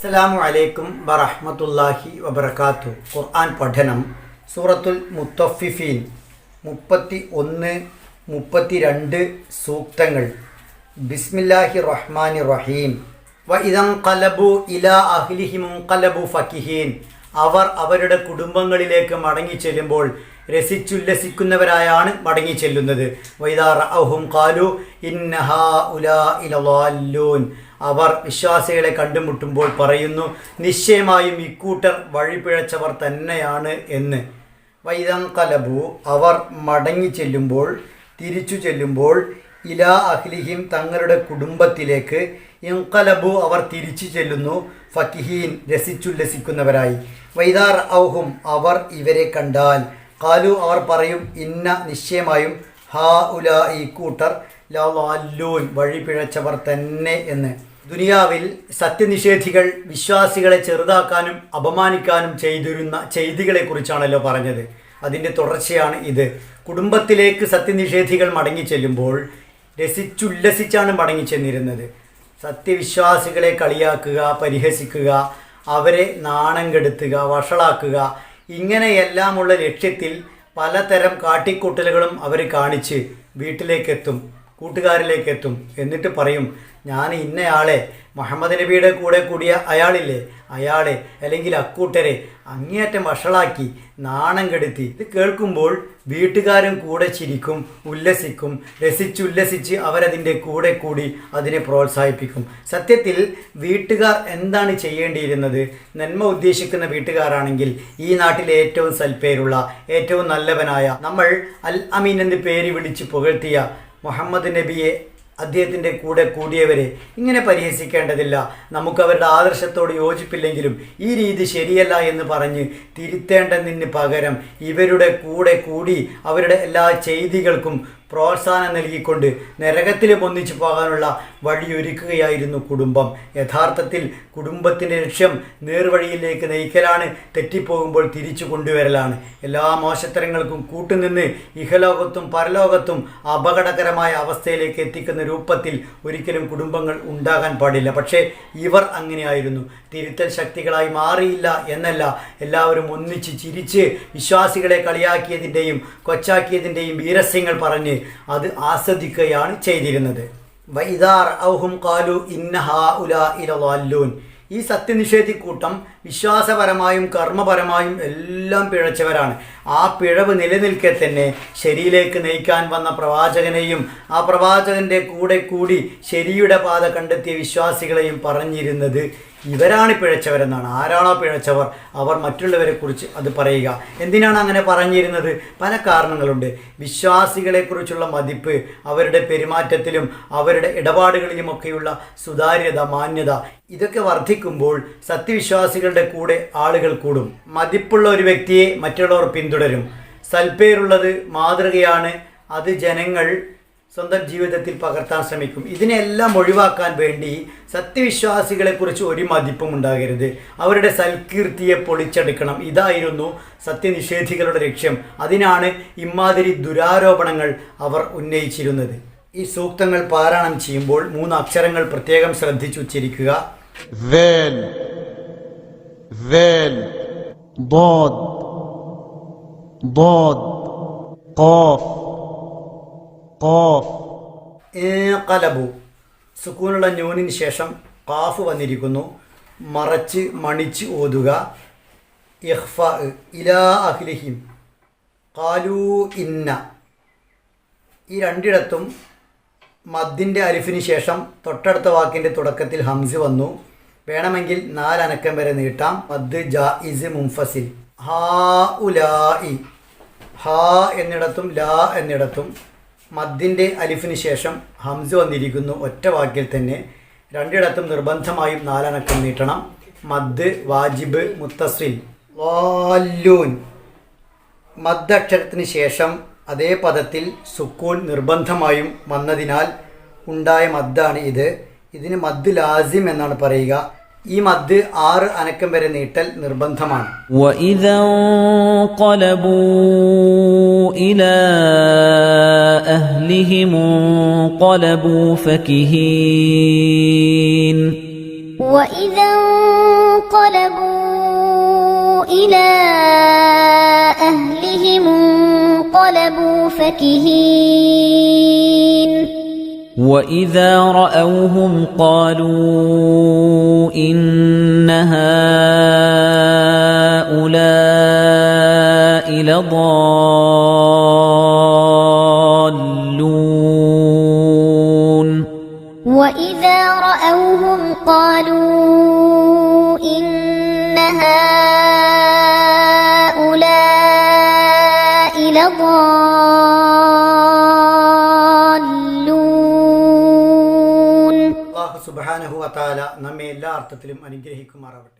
അസ്സലാമു അലൈക്കും വറഹമത്തല്ലാഹി വബർക്കാത്തു ഖുർആൻ പഠനം സൂറത്തുൽ മുത്തഫിഫീൻ മുപ്പത്തി ഒന്ന് മുപ്പത്തി രണ്ട് സൂക്തങ്ങൾ. ബിസ്മില്ലാഹി റഹ്മാൻ റഹീം വ ഇതം കലബു ഇല അഹ്ലിഹിമും കലബു ഫക്കിഹീൻ അവർ അവരുടെ കുടുംബങ്ങളിലേക്ക് മടങ്ങി ചെല്ലുമ്പോൾ രസിച്ചുല്ലസിക്കുന്നവരായാണ് മടങ്ങി ചെല്ലുന്നത്. വൈദാർ അഹും കാലു ഇന്നഹാ ഉലാ ഇലവാല്ലൂൻ. അവർ വിശ്വാസികളെ കണ്ടുമുട്ടുമ്പോൾ പറയുന്നു നിശ്ചയമായും ഇക്കൂട്ടർ വഴിപിഴച്ചവർ തന്നെയാണ് എന്ന്. വൈദം കലബു അവർ മടങ്ങി ചെല്ലുമ്പോൾ തിരിച്ചു ചെല്ലുമ്പോൾ ഇലാ അഹ്ലിഹിം തങ്ങളുടെ കുടുംബത്തിലേക്ക് ഇൻകലബു അവർ തിരിച്ചു ചെല്ലുന്നു ഫക്കിഹീൻ രസിച്ചുല്ലസിക്കുന്നവരായി. വൈദാർ ഔഹും അവർ ഇവരെ കണ്ടാൽ കാലു അവർ പറയും ഇന്ന നിശ്ചയമായും ഹാ ഉല ഈ കൂട്ടർ ലൂൻ വഴി പിഴച്ചവർ തന്നെ എന്ന്. ദുനിയാവിൽ സത്യനിഷേധികൾ വിശ്വാസികളെ ചെറുതാക്കാനും അപമാനിക്കാനും ചെയ്തിരുന്ന ചെയ്തികളെക്കുറിച്ചാണല്ലോ പറഞ്ഞത്. അതിന്റെ തുടർച്ചയാണ് ഇത്. കുടുംബത്തിലേക്ക് സത്യനിഷേധികൾ മടങ്ങി ചെല്ലുമ്പോൾ രസിച്ചുല്ലസിച്ചാണ് മടങ്ങി ചെന്നിരുന്നത്. സത്യവിശ്വാസികളെ കളിയാക്കുക പരിഹസിക്കുക അവരെ നാണം കെടുത്തുക വഷളാക്കുക ഇങ്ങനെയെല്ലാമുള്ള ലക്ഷ്യത്തിൽ പലതരം കാട്ടിക്കൂട്ടലുകളും അവർ കാണിച്ച് വീട്ടിലേക്കെത്തും. കൂട്ടുകാരിലേക്കെത്തും. എന്നിട്ട് പറയും ഞാൻ ഇന്നയാളെ മുഹമ്മദ് നബിയുടെ കൂടെ കൂടിയ അയാളില്ലേ? അയാളെ അല്ലെങ്കിൽ അക്കൂട്ടരെ അങ്ങേയറ്റം വഷളാക്കി നാണം കെടുത്തി. ഇത് കേൾക്കുമ്പോൾ വീട്ടുകാരും കൂടെ ചിരിക്കും ഉല്ലസിക്കും. രസിച്ചുല്ലസിച്ച് അവരതിന്റെ കൂടെ കൂടി അതിനെ പ്രോത്സാഹിപ്പിക്കും. സത്യത്തിൽ വീട്ടുകാർ എന്താണ് ചെയ്യേണ്ടിയിരുന്നത്? നന്മ ഉദ്ദേശിക്കുന്ന വീട്ടുകാരാണെങ്കിൽ ഈ നാട്ടിലെ ഏറ്റവും സൽപ്പേരുള്ള ഏറ്റവും നല്ലവനായ നമ്മൾ അൽ അമീൻ എന്ന് പേര് വിളിച്ച് പുകഴ്ത്തിയ മുഹമ്മദ് നബിയെ അദ്ദേഹത്തിന്റെ കൂടെ കൂടിയവരെ ഇങ്ങനെ പരിഹസിക്കേണ്ടതില്ല. നമുക്ക് അവരുടെ ആദർശത്തോട് യോജിപ്പില്ലെങ്കിലും ഈ രീതി ശരിയല്ല എന്ന് പറഞ്ഞ് തിരുത്തേണ്ടതിന് പകരം ഇവരുടെ കൂടെ കൂടി അവരുടെ എല്ലാ ചെയ്തികൾക്കും പ്രോത്സാഹനം നൽകിക്കൊണ്ട് നരകത്തിലും ഒന്നിച്ചു പോകാനുള്ള വഴിയൊരുക്കുകയായിരുന്നു കുടുംബം. യഥാർത്ഥത്തിൽ കുടുംബത്തിന്റെ ലക്ഷ്യം നേർവഴിയിലേക്ക് നയിക്കലാണ് തെറ്റിപ്പോകുമ്പോൾ തിരിച്ചു കൊണ്ടുവരലാണ്. എല്ലാ മോശത്തരങ്ങൾക്കും കൂട്ടുനിന്ന് ഇഹലോകത്തും പരലോകത്തും അപകടകരമായ അവസ്ഥയിലേക്ക് എത്തിക്കുന്ന രൂപത്തിൽ ഒരിക്കലും കുടുംബങ്ങൾ ഉണ്ടാകാൻ പാടില്ല. പക്ഷേ ഇവർ അങ്ങനെയായിരുന്നു. തിരുത്തൽ ശക്തികളായി മാറിയില്ല എന്നല്ല എല്ലാവരും ഒന്നിച്ച് ചിരിച്ച് വിശ്വാസികളെ കളിയാക്കിയതിന്റെയും കൊച്ചാക്കിയതിന്റെയും വീരസ്യങ്ങൾ പറഞ്ഞ് അത് ആസ്വദിക്കുകയാണ് ചെയ്തിരുന്നത്. വൈദാർ ഔഹും കാലു ഇന്നഹാ ഉലാ ഇലവാല്ലൂൻ ഈ സത്യനിഷേധി കൂട്ടം വിശ്വാസപരമായും കർമ്മപരമായും എല്ലാം പിഴച്ചവരാണ്. ആ പിഴവ് നിലനിൽക്കെ തന്നെ ശരിയിലേക്ക് നയിക്കാൻ വന്ന പ്രവാചകനെയും ആ പ്രവാചകന്റെ കൂടെ കൂടി ശരിയുടെ പാത കണ്ടെത്തിയ വിശ്വാസികളെയും പറഞ്ഞിരുന്നത് ഇവരാണ് പിഴച്ചവരെന്നാണ്. ആരാണോ പിഴച്ചവർ അവർ മറ്റുള്ളവരെ കുറിച്ച് അത് പറയുക. എന്തിനാണ് അങ്ങനെ പറഞ്ഞിരുന്നത്? പല കാരണങ്ങളുണ്ട്. വിശ്വാസികളെക്കുറിച്ചുള്ള മതിപ്പ് അവരുടെ പെരുമാറ്റത്തിലും അവരുടെ ഇടപാടുകളിലുമൊക്കെയുള്ള സുതാര്യത മാന്യത ഇതൊക്കെ വർദ്ധിക്കുമ്പോൾ സത്യവിശ്വാസികളുടെ കൂടെ ആളുകൾ കൂടും. മതിപ്പുള്ള ഒരു വ്യക്തിയെ മറ്റുള്ളവർ പിന്തുടരും. സൽപ്പേരുള്ളത് മാതൃകയാണ്. അത് ജനങ്ങൾ സ്വന്തം ജീവിതത്തിൽ പകർത്താൻ ശ്രമിക്കും. ഇതിനെല്ലാം ഒഴിവാക്കാൻ വേണ്ടി സത്യവിശ്വാസികളെക്കുറിച്ച് ഒരു മതിപ്പും ഉണ്ടാകരുത്. അവരുടെ സൽകീർത്തിയെ പൊളിച്ചെടുക്കണം. ഇതായിരുന്നു സത്യനിഷേധികളുടെ ലക്ഷ്യം. അതിനാണ് ഇമാതിരി ദുരാരോപണങ്ങൾ അവർ ഉന്നയിച്ചിരുന്നത്. ഈ സൂക്തങ്ങൾ പാരായണം ചെയ്യുമ്പോൾ മൂന്ന് അക്ഷരങ്ങൾ പ്രത്യേകം ശ്രദ്ധിച്ചുച്ചരിക്കുക ذال ذال ضاد ضاد قاف قاف കലബു സുക്കൂനുള്ള ന്യൂനിന് ശേഷം കാഫ് വന്നിരിക്കുന്നു മറച്ച് മണിച്ച് ഓതുക ഇഹ്ഫ ഇലാ അഹ്ലിഹിം കാലൂ ഇന്ന ഈ രണ്ടിടത്തും മദ്ദിൻ്റെ അലിഫിന് ശേഷം തൊട്ടടുത്ത വാക്കിൻ്റെ തുടക്കത്തിൽ ഹംസ് വന്നു വേണമെങ്കിൽ നാലനക്കം വരെ നീട്ടാം. മദ് ജാഇസ് മുംഫസിൽ ഹാ ഉലായി. ഹാ എന്നിടത്തും ലാ എന്നിടത്തും. മദ്ദിന്റെ അലിഫിന് ശേഷം ഹംസ് വന്നിരിക്കുന്നു ഒറ്റ വാക്കിൽ തന്നെ. രണ്ടിടത്തും നിർബന്ധമായും നാലനക്കം നീട്ടണം. മദ് വാജിബ് മുത്തസിൽ. വാല്ലൂൻ. മദ്ദക്ഷരത്തിന് ശേഷം അതേ പദത്തിൽ സുക്കൂൻ നിർബന്ധമായും വന്നതിനാൽ ഉണ്ടായ മദ്ദാണ് ഇത്. ഇതിന് മദ് ലാസിം എന്നാണ് പറയുക ഈ മദ് ആറ് അനക്കം വരെ നീട്ടൽ നിർബന്ധമാണ് وإذا انقلبوا إلى أهلهم انقلبوا فكهين وإذا رأوهم قالوا إن هؤلاء لضالون وإذا رأوهم قالوا إن هؤلاء لضالون സുബാനഹു നമ്മെ എല്ലാ അർത്ഥത്തിലും അനുഗ്രഹിക്കുമാറാവട്ടെ.